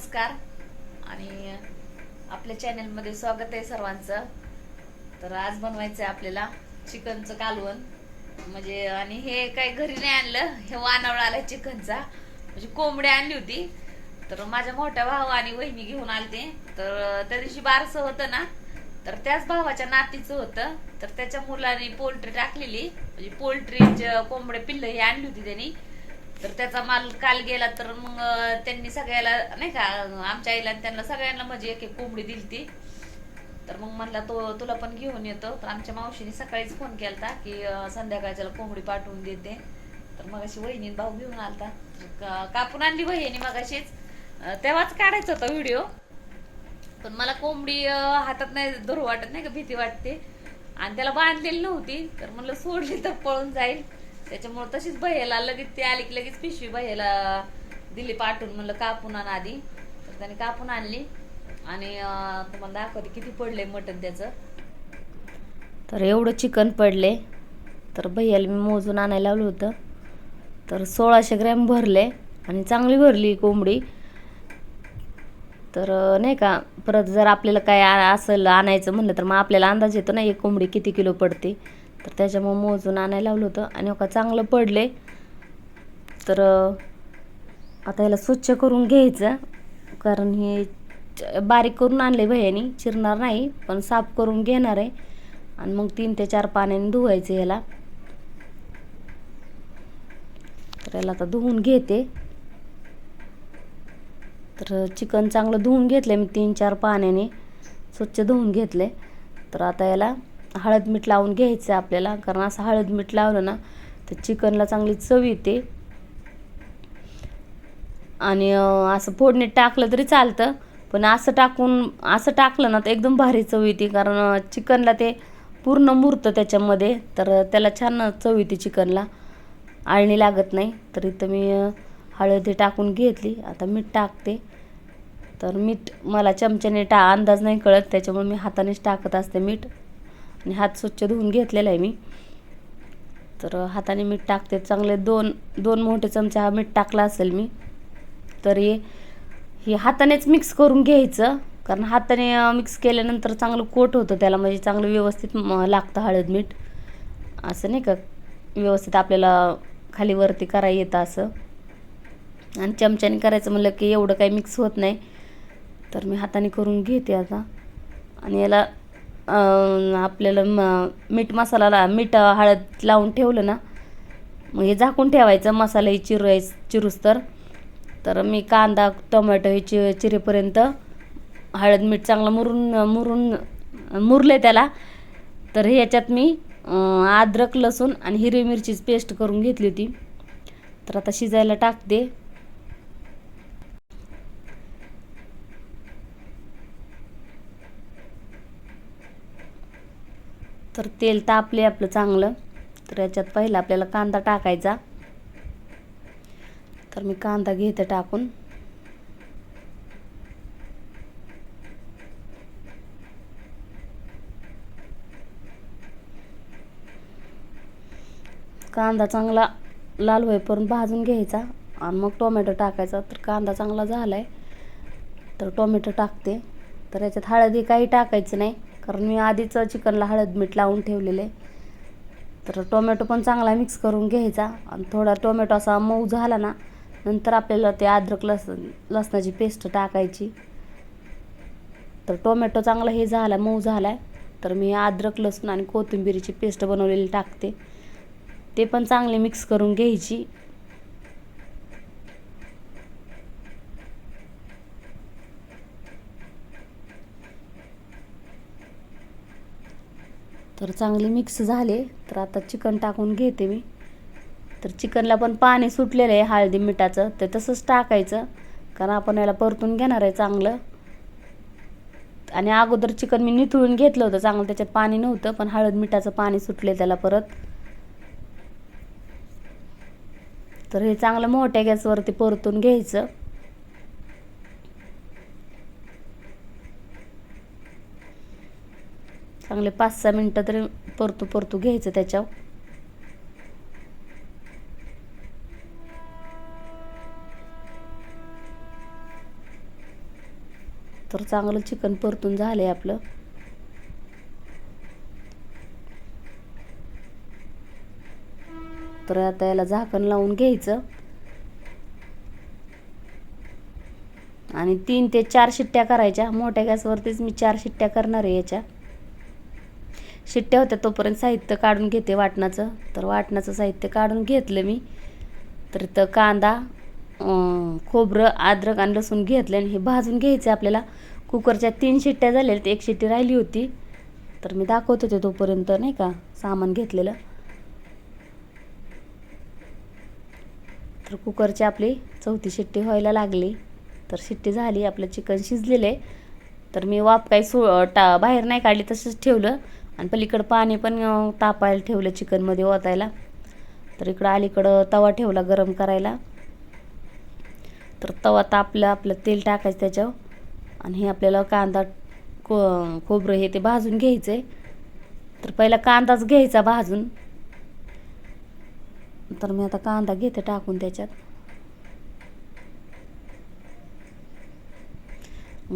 नमस्कार. आणि आपल्या चॅनलमध्ये स्वागत आहे सर्वांचं. तर आज बनवायचं आहे आपल्याला चिकनचं कालवण. म्हणजे आणि हे काही घरी नाही आणलं. हे वानावळ आलं चिकनचा. म्हणजे कोंबडी आणली होती. तर माझ्या मोठ्या भाऊ आणि वहिनी घेऊन आलते. तर त्या दिवशी बारसं होतं ना तर त्याच भावाच्या नातीचं होतं. तर त्याच्या मुलाने पोल्ट्री टाकलेली. म्हणजे पोल्ट्री कोंबडे पिल्लं ही आणली होती त्यांनी. तर त्याचा माल काल गेला तर मग त्यांनी सगळ्याला नाही का आमच्या आईला आणि त्यांना सगळ्यांना म्हणजे एक एक कोंबडी दिली ती तर मग म्हणला तो तुला पण घेऊन येतो. तर आमच्या मावशीने सकाळीच फोन केलता की संध्याकाळच्याला कोंबडी पाठवून देते. तर मग अशी वहिनी भाऊ घेऊन आलता. का- कापून आणली वहिनी मग अशीच तेव्हाच काढायचा होता व्हिडिओ पण मला कोंबडी हातात नाही धरू वाटत नाही का भीती वाटते. आणि त्याला बांधलेली नव्हती. तर म्हणलं सोडली तर पळून जाईल. त्याच्यामुळे तशीच भैयाला लगेच ती आली की लगेच पिशवी भैयाला दिली पाठवून. म्हणलं कापून आण आधी. तर त्याने कापून आणली. आणि तुम्हाला दाखवते किती पडले मटण त्याचं. तर एवढं चिकन पडले तर भैयाला मी मोजून आणायला लावलं होतं. तर सोळाशे ग्रॅम भरले आणि चांगली भरली कोंबडी. तर नाही का परत जर आपल्याला काय आ- असेल आणायचं म्हणलं तर मग आपल्याला अंदाज येतो ना एक कोंबडी किती किलो पडते. तर त्याच्यामुळं मोजून आणायला लावलं होतं. आणि हो का चांगलं पडले तर आता याला स्वच्छ करून घ्यायचं. कारण हे बारीक करून आणले भैयानी. चिरणार नाही पण साफ करून घेणार आहे. आणि मग तीन ते चार पाण्याने धुवायचं याला तर याला आता धुवून घेते. तर चिकन चांगलं धुवून घेतलं मी तीन चार पाण्याने. स्वच्छ धुवून घेतले तर आता याला हळद मीठ लावून घ्यायचं आहे आपल्याला कारण असं हळद मीठ लावलं ना तर चिकनला चांगली चव येते. आणि असं फोडणीत टाकलं तरी चालतं पण असं टाकून असं टाकलं ना तर एकदम भारी चव येते कारण चिकनला ते पूर्ण मुरतं त्याच्यामध्ये तर त्याला छान चव येते चिकनला. आळणी लागत नाही तर इथं मी हळद हळदी टाकून घेतली आता मीठ टाकते. तर मीठ मला चमच्याने टा अंदाज नाही कळत त्याच्यामुळे मी हातानेच टाकत असते मीठ. आणि हात स्वच्छ धुवून घेतलेला आहे मी. तर हाताने मीठ टाकते. चांगले दोन दोन मोठे चमचे हा मीठ टाकला असेल मी तर हे हे हातानेच मिक्स करून घ्यायचं. कारण हाताने मिक्स केल्यानंतर चांगलं कोट होतं त्याला म्हणजे चांगलं व्यवस्थित लागतं हळद मीठ. असं नाही का? व्यवस्थित आपल्याला खाली वरती कराय येतं असं. आणि चमच्याने करायचं म्हणलं की एवढं काही मिक्स होत नाही. तर मी हाताने करून घेते आता. आणि याला आपल्याला म- मीठ मसाला मीठ हळद लावून ठेवलं ना मग हे झाकून ठेवायचं. मसाला हे चिरायच चिरूस तर. तर मी कांदा टोमॅटो हे चि चिरेपर्यंत हळद मीठ चांगलं मुरून मुरून मुरले त्याला. तर ह्याच्यात मी अद्रक लसूण आणि हिरवी मिरचीची पेस्ट करून घेतली होती. तर आता शिजायला टाकते. तर तेल तापले आपलं चांगलं. तर याच्यात पहिलं आपल्याला कांदा टाकायचा. तर मी कांदा घेते टाकून. कांदा चांगला लाल होईपर्यंत भाजून घ्यायचा आणि मग टोमॅटो टाकायचा. तर कांदा चांगला झाला आहे तर टोमॅटो टाकते. तर याच्यात हळदी काही टाकायचं नाही. कारण मी आधीच चिकनला हळद मीठ लावून ठेवलेलं आहे. तर टोमॅटो पण चांगला मिक्स करून घ्यायचा. आणि थोडा टोमॅटो असा मऊ झाला ना नंतर आपल्याला ते अद्रक लसण लसणाची पेस्ट टाकायची. तर टोमॅटो चांगला हे झाला मऊ झाला आहे तर मी अद्रक लसूण आणि कोथिंबिरीची पेस्ट बनवलेली टाकते. ते पण चांगले मिक्स करून घ्यायची. तर चांगले मिक्स झाले. तर आता चिकन टाकून घेते मी. तर चिकनला पण पाणी सुटलेलं आहे हळदी मिठाचं. ते तसंच टाकायचं. कारण आपण याला परतून घेणार आहे चांगलं. आणि अगोदर चिकन मी निथळून घेतलं होतं. चांगलं त्याच्यात पाणी नव्हतं पण हळद मिठाचं पाणी सुटले त्याला परत. तर हे चांगलं मोठ्या गॅसवरती परतून घ्यायचं. चांगले पाच सहा मिनटं तरी परतू परतू घ्यायचं त्याच्यावर. तर चांगलं चिकन परतून झालं आहे आपलं. तर आता याला झाकण लावून घ्यायचं. आणि तीन ते चार शिट्ट्या करायच्या. मोठ्या गॅसवरतीच मी चार शिट्ट्या करणार आहे याच्या. शिट्ट्या होत्या तोपर्यंत साहित्य काढून घेते वाटणाचं. तर वाटणाचं साहित्य काढून घेतलं मी. तर इथं कांदा खोबरं अद्रक आणि लसूण घेतलं आणि हे भाजून घ्यायचं आपल्याला. कुकरच्या तीन शिट्ट्या झाल्या आहेत, एक शिट्टी राहिली होती. तर मी दाखवत होते तोपर्यंत नाही का सामान घेतलेलं. तर कुकरची आपली चौथी शिट्टी व्हायला लागली. तर शिट्टी झाली आपलं चिकन शिजलेलं आहे. तर मी वाफ काही सो टा बाहेर नाही काढली तसंच ठेवलं. आणि पलीकडं पाणी पण तापायला ठेवलं चिकनमध्ये ओतायला. तर इकडं अलीकडं तवा ठेवला गरम करायला. तर तवा तापलं आपलं तेल टाकायचं त्याच्यावर. आणि हे आपल्याला कांदा को खोबरं हे ते भाजून घ्यायचं आहे तर पहिला कांदाच घ्यायचा भाजून. तर मी आता कांदा घेते टाकून त्याच्यात.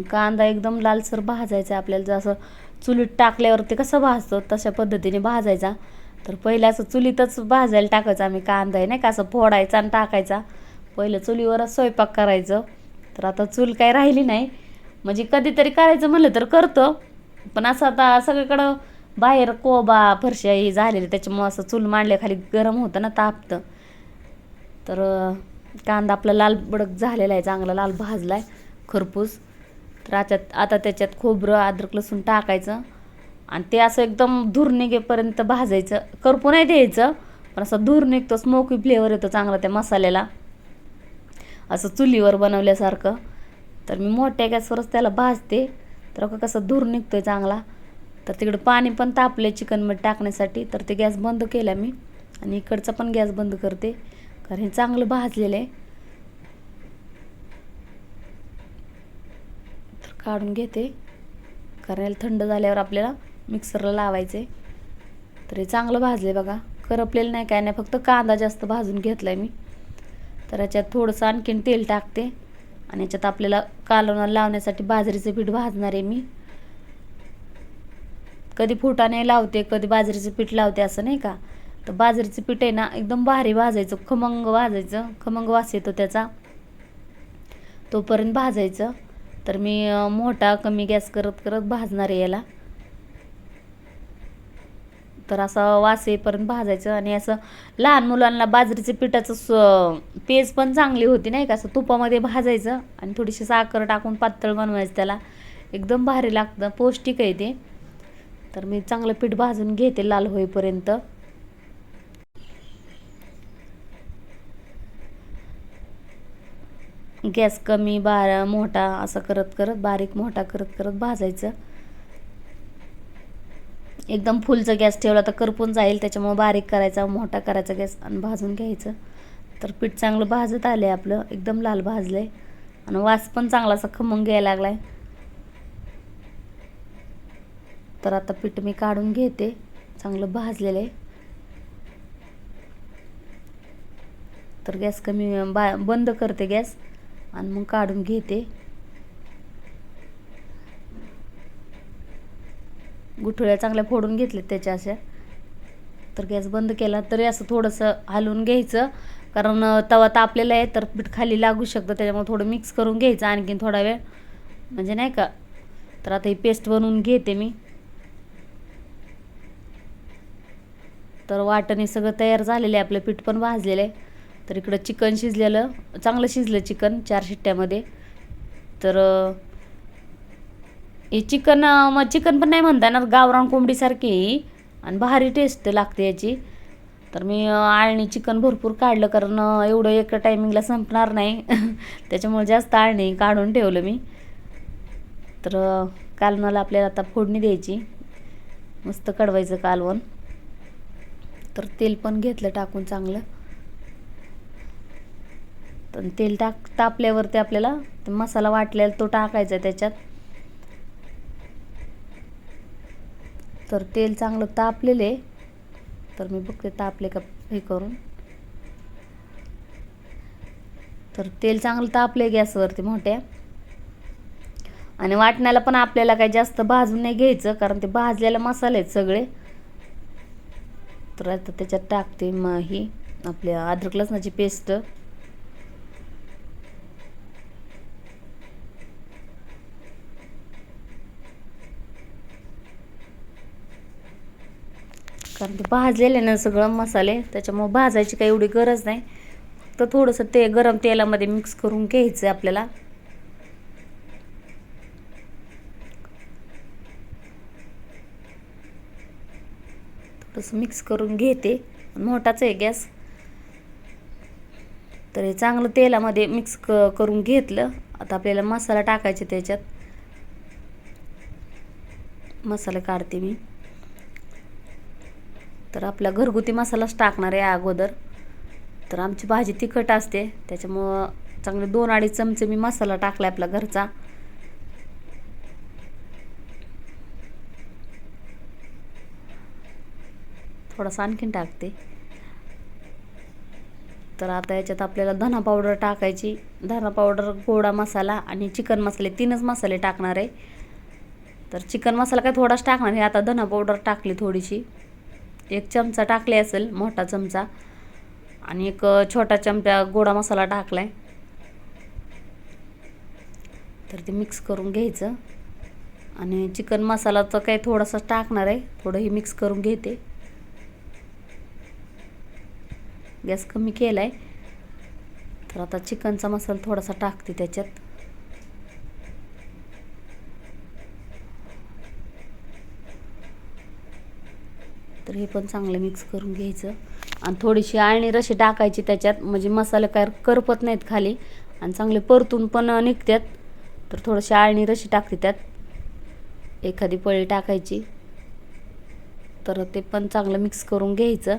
कांदा एकदम लालसर भाजायचा आपल्याला. जसं चुलीत टाकल्यावर ते कसं भाजतो तशा पद्धतीने भाजायचा. तर पहिलं असं चुलीतच भाजायला टाकायचं आम्ही कांदा आहे नाही का असं फोडायचा आणि टाकायचा. पहिलं चुलीवरच स्वयंपाक करायचं. तर आता चूल काही राहिली नाही. म्हणजे कधीतरी करायचं म्हणलं तर करतो. पण असं आता सगळीकडं बाहेर कोबा फरशा हे झालेलं त्याच्यामुळं असं चूल मांडल्याखाली गरम होतं ना तापतं. तर कांदा आपला लाल बडक झालेला आहे चांगला लाल भाजला आहे खरपूस. तर आच्यात आता त्याच्यात खोबरं अद्रक लसूण टाकायचं. आणि ते असं एकदम धूर निघेपर्यंत भाजायचं. करपू नाही द्यायचं पण असं धूर निघतो स्मोकी फ्लेवर येतो चांगला त्या मसाल्याला. असं चुलीवर बनवल्यासारखं. तर मी मोठ्या गॅसवरच त्याला भाजते. तर बघा कसं धूर निघतोय चांगला. तर तिकडं पाणी पण तापले चिकनमध्ये टाकण्यासाठी. तर ते गॅस बंद केला मी. आणि इकडचा पण गॅस बंद करते. कारण हे चांगलं भाजलेलं आहे तर काढून घेते. कारण याला थंड झाल्यावर आपल्याला मिक्सरला लावायचे. तर हे चांगलं भाजले बघा. करपलेलं नाही काय नाही फक्त कांदा जास्त भाजून घेतला आहे मी. तर याच्यात थोडंसं आणखीन तेल टाकते. आणि याच्यात आपल्याला कालवणाला लावण्यासाठी बाजरीचं पीठ भाजणार आहे मी. कधी फुटाने लावते कधी बाजरीचं पीठ लावते असं नाही का? तर बाजरीचं पीठ आहे ना एकदम भारी भाजायचं खमंग भाजायचं. खमंग वास येतो त्याचा. तोपर्यंत भाजायचं. तर मी मोठा कमी गॅस करत करत भाजणार आहे याला. तर असं वास येईपर्यंत भाजायचं आणि असं लहान मुलांना बाजरीच्या पिठाचं स पेज पण चांगली होती नाही का? असं तुपामध्ये भाजायचं आणि थोडीशी साखर टाकून पातळ बनवायचं त्याला. एकदम भारी लागतं पौष्टिक आहे ते. तर मी चांगलं पीठ भाजून घेते लाल होईपर्यंत. गॅस कमी बारा मोठा असं करत करत बारीक मोठा करत करत भाजायचं. एकदम फुलचा गॅस ठेवला तर करपून जाईल त्याच्यामुळे बारीक करायचा मोठा करायचा गॅस आणि भाजून घ्यायचं. तर पीठ चांगलं भाजत आलं आहे आपलं एकदम लाल भाजलं आहे आणि वास पण चांगला असा खमंग यायला लागला आहे तर आता पीठ मी काढून घेते चांगलं भाजलेलं आहे. तर गॅस कमी बा बंद करते गॅस. आणि मग काढून घेते. गुठळ्या चांगल्या फोडून घेतल्यात त्याच्या अशा. तर गॅस बंद केला तरी असं थोडंसं हलवून घ्यायचं. कारण तवा तापलेला आहे तर पीठ खाली लागू शकतं. त्याच्यामुळे थोडं मिक्स करून घ्यायचं आणखीन थोडा वेळ. म्हणजे नाही का? तर आता ही पेस्ट बनवून घेते मी. तर वाटणे सगळं तयार झालेलं आहे. आपलं पीठ पण भाजलेलं आहे. तर इकडं चिकन शिजलेलं चांगलं शिजलं चिकन चार शिट्ट्यामध्ये. तर हे चिकन मग चिकन पण नाही म्हणता येणार गावरान कोंबडीसारखी ही. आणि भारी टेस्ट लागते याची. तर मी आळणी चिकन भरपूर काढलं कारण एवढं एका टायमिंगला संपणार नाही. त्याच्यामुळे जास्त आळणी काढून ठेवलं मी. तर कालवणाला आपल्याला आता फोडणी द्यायची. मस्त कडवायचं कालवण. तर तेल पण घेतलं टाकून चांगलं. तर तेल टाक तापल्यावरती आपल्याला ते मसाला वाटलेला तो टाकायचा त्याच्यात. तर तेल चांगलं तापलेलं आहे. तर मी बघते तापले का हे करून. तर तेल चांगलं तापले गॅसवरती मोठ्या. आणि वाटण्याला पण आपल्याला काही जास्त भाजून नाही घ्यायचं कारण ते भाजलेले मसाले आहेत सगळे. तर आता त्याच्यात टाकते मग ही आपल्या अद्रक लसणाची पेस्ट. कारण ते भाजलेले ना सगळं मसाले त्याच्यामुळं भाजायची काही एवढी गरज नाही. तर थोडंसं ते गरम तेलामध्ये मिक्स करून घ्यायचं आहे आपल्याला. थोडंसं मिक्स करून घेते. मोठाच आहे गॅस. तर हे चांगलं तेलामध्ये मिक्स क करून घेतलं. आता आपल्याला मसाला टाकायचा त्याच्यात. मसाला काढते मी. तर आपला घरगुती मसालाच टाकणार आहे अगोदर. तर आमची भाजी तिखट असते त्याच्यामुळं चांगले दोन अडीच चमचे मी मसाला टाकला आपला घरचा. थोडासा आणखीन टाकते. तर आता याच्यात आपल्याला धना पावडर टाकायची. धना पावडर गोडा मसाला आणि चिकन मसाले तीनच मसाले टाकणार आहे. तर चिकन मसाला काय थोडाच टाकणार आहे आता धना पावडर टाकली थोडीशी. एक चमचा टाकले असेल मोठा चमचा. आणि एक छोटा चमचा गोडा मसाला टाकला आहे तर ते मिक्स करून घ्यायचं. आणि चिकन मसाला तर काही थोडासा टाकणार आहे थोडं हे मिक्स करून घेते. गॅस कमी केला आहे तर आता चिकनचा मसाला थोडासा टाकते त्याच्यात. तर हे पण चांगलं मिक्स करून घ्यायचं. आणि थोडीशी आळणी रशी टाकायची त्याच्यात म्हणजे मसाले काय करपत नाहीत खाली. आणि चांगले परतून पण निघतात तर थोडीशी आळणी रशी टाकते त्यात. एखादी पळी टाकायची. तर ते पण चांगलं मिक्स करून घ्यायचं.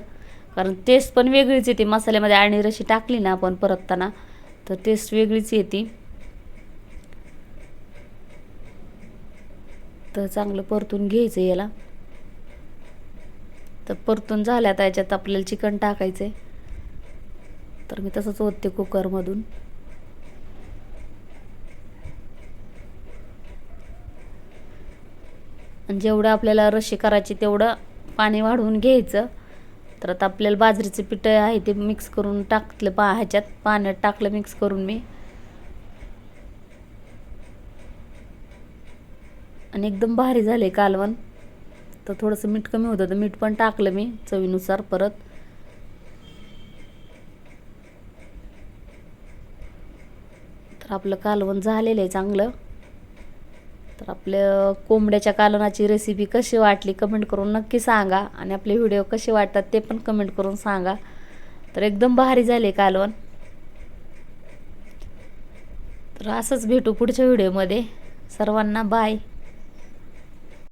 कारण टेस्ट पण वेगळीच येते. मसाल्यामध्ये आळणी रशी टाकली ना आपण परतताना तर टेस्ट वेगळीच येते. तर चांगलं परतून घ्यायचं याला. तर परतून झाल्या आता याच्यात आपल्याला चिकन टाकायचं आहे तर मी तसंच ओतते कुकरमधून. आणि जेवढं आपल्याला रशी करायची तेवढं पाणी वाढवून घ्यायचं. तर आता आपल्याला बाजरीचं पीठ आहे ते मिक्स करून टाकलं पा ह्याच्यात पाण्यात टाकलं मिक्स करून मी. आणि एकदम भारी झाले कालवण. तर थोडंसं मीठ कमी होतं. तर मीठ पण टाकलं मी चवीनुसार परत. तर आपलं कालवण झालेलं आहे चांगलं. तर आपल्या कोंबड्याच्या कालवणाची रेसिपी कशी वाटली कमेंट करून नक्की सांगा. आणि आपले व्हिडिओ कसे वाटतात ते पण कमेंट करून सांगा. तर एकदम भारी झाले कालवण. तर असंच भेटू पुढच्या व्हिडिओमध्ये सर्वांना बाय